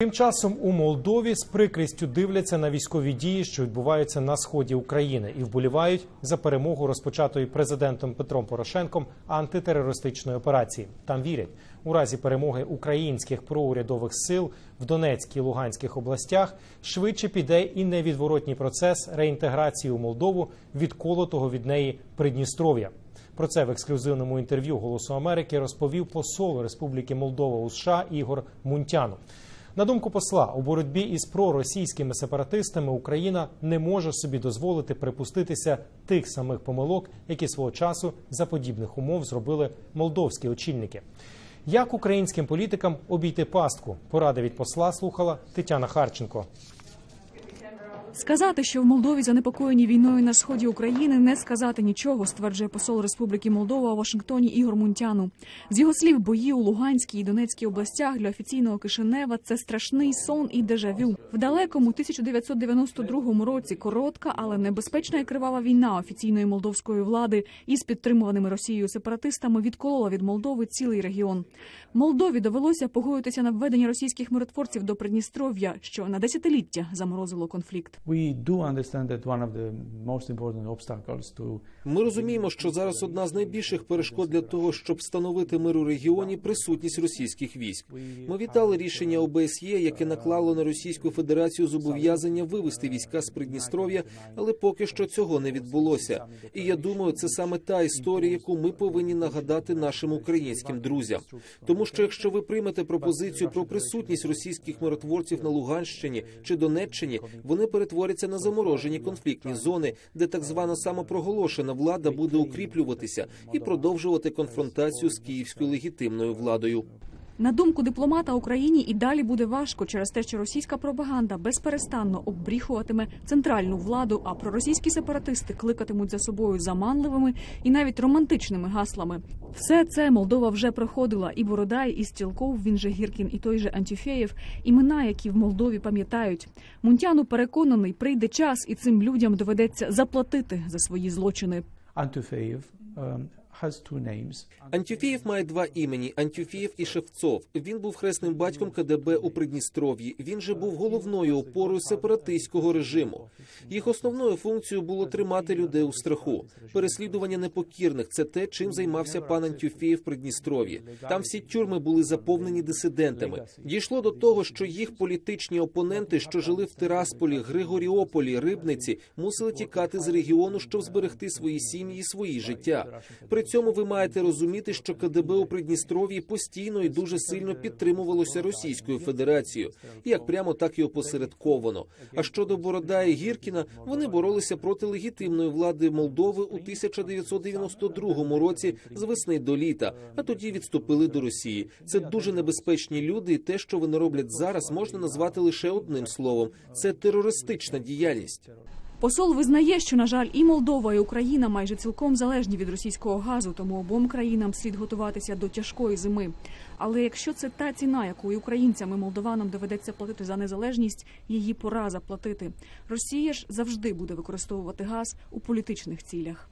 Тим часом у Молдові з прикрістю дивляться на військові дії, що відбуваються на сході України, і вболівають за перемогу розпочатої президентом Петром Порошенком антитерористичної операції. Там вірять, у разі перемоги українських проурядових сил в Донецькій і Луганських областях швидше піде і невідворотній процес реінтеграції у Молдову відколотого від неї Придністров'я. Про це в ексклюзивному інтерв'ю Голосу Америки розповів посол Республіки Молдова у США Ігор Мунтяну. На думку посла, у боротьбі із проросійськими сепаратистами Україна не може собі дозволити припуститися тих самих помилок, які свого часу за подібних умов зробили молдовські очільники. Як українським політикам обійти пастку? Поради від посла слухала Тетяна Харченко. Сказати, що в Молдові занепокоєні війною на сході України, не сказати нічого, стверджує посол Республіки Молдова у Вашингтоні Ігор Мунтяну. З його слів, бої у Луганській і Донецькій областях для офіційного Кишинева це страшний сон і дежавю. В далекому 1992 році коротка, але небезпечна і кривава війна офіційної молдовської влади із підтримуваними Росією сепаратистами відколола від Молдови цілий регіон. Молдові довелося погодитися на введення російських миротворців до Придністров'я, що на десятиліття заморозило конфлікт. Ми розуміємо, що зараз одна з найбільших перешкод для того, щоб встановити мир у регіоні, присутність російських військ. Ми вітали рішення ОБСЄ, яке наклало на Російську Федерацію зобов'язання вивести війська з Придністров'я, але поки що цього не відбулося. І я думаю, це саме та історія, яку ми повинні нагадати нашим українським друзям. Тому що якщо ви приймете пропозицію про присутність російських миротворців на Луганщині чи Донеччині, вони перетворяться на заморожені конфліктні зони, де так звана самопроголошена влада буде укріплюватися і продовжувати конфронтацію з київською легітимною владою. На думку дипломата Україні і далі буде важко через те, що російська пропаганда безперестанно оббріхуватиме центральну владу, а проросійські сепаратисти кликатимуть за собою заманливими і навіть романтичними гаслами. Все це Молдова вже проходила, і Бородай, і Стілков, він же Гіркін, і той же Антюфєєв, імена, які в Молдові пам'ятають. Мунтяну переконаний, прийде час, і цим людям доведеться заплатити за свої злочини. Antufeev Антюфєєв має два імені: Антюфєєв і Шевцов. Він був хресним батьком КДБ у Придністров'ї. Він же був головною опорою сепаратистського режиму. Їх основною функцією було тримати людей у страху. Переслідування непокірних це те, чим займався пан Антюфєєв в Придністров'ї. Там всі тюрми були заповнені дисидентами. Дійшло до того, що їх політичні опоненти, що жили в Тирасполі, Григоріополі, Рибниці, мусили тікати з регіону, щоб зберегти свої сім'ї і свої життя. При цьому ви маєте розуміти, що КДБ у Придністров'ї постійно і дуже сильно підтримувалося Російською Федерацією, як прямо, так і опосередковано. А щодо Борода і Гіркіна, вони боролися проти легітимної влади Молдови у 1992 році з весни до літа, а тоді відступили до Росії. Це дуже небезпечні люди, і те, що вони роблять зараз, можна назвати лише одним словом: це терористична діяльність. Посол визнає, що на жаль, і Молдова, і Україна майже цілком залежні від російського газу, тому обом країнам слід готуватися до тяжкої зими. Але якщо це та ціна, яку і українцям і молдованам доведеться платити за незалежність, її пора заплатити. Росія ж завжди буде використовувати газ у політичних цілях.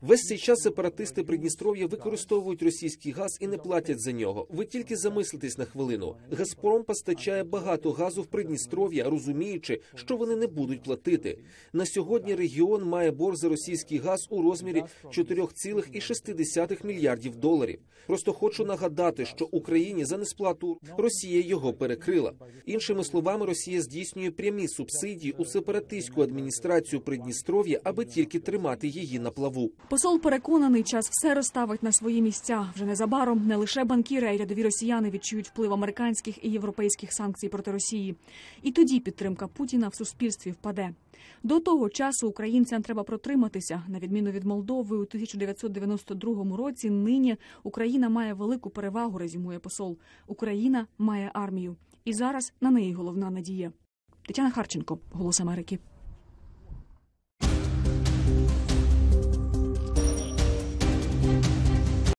Весь цей час сепаратисти Придністров'я використовують російський газ і не платять за нього. Ви тільки замислитесь на хвилину. Газпром постачає багато газу в Придністров'я, розуміючи, що вони не будуть платити. На сьогодні регіон має борг за російський газ у розмірі 4,6 мільярдів доларів. Просто хочу нагадати, що Україні за несплату Росія його перекрила. Іншими словами, Росія здійснює прямі субсидії у сепаратистську адміністрацію Придністров'я, аби тільки тримати її на плаву. Посол переконаний, час все розставить на свої місця. Вже незабаром не лише банкіри, а й рядові росіяни відчують вплив американських і європейських санкцій проти Росії. І тоді підтримка Путіна в суспільстві впаде. До того часу українцям треба протриматися. На відміну від Молдови, у 1992 році нині Україна має велику перевагу. Резюмує посол. Україна має армію, і зараз на неї головна надія. Тетяна Харченко, Голос Америки.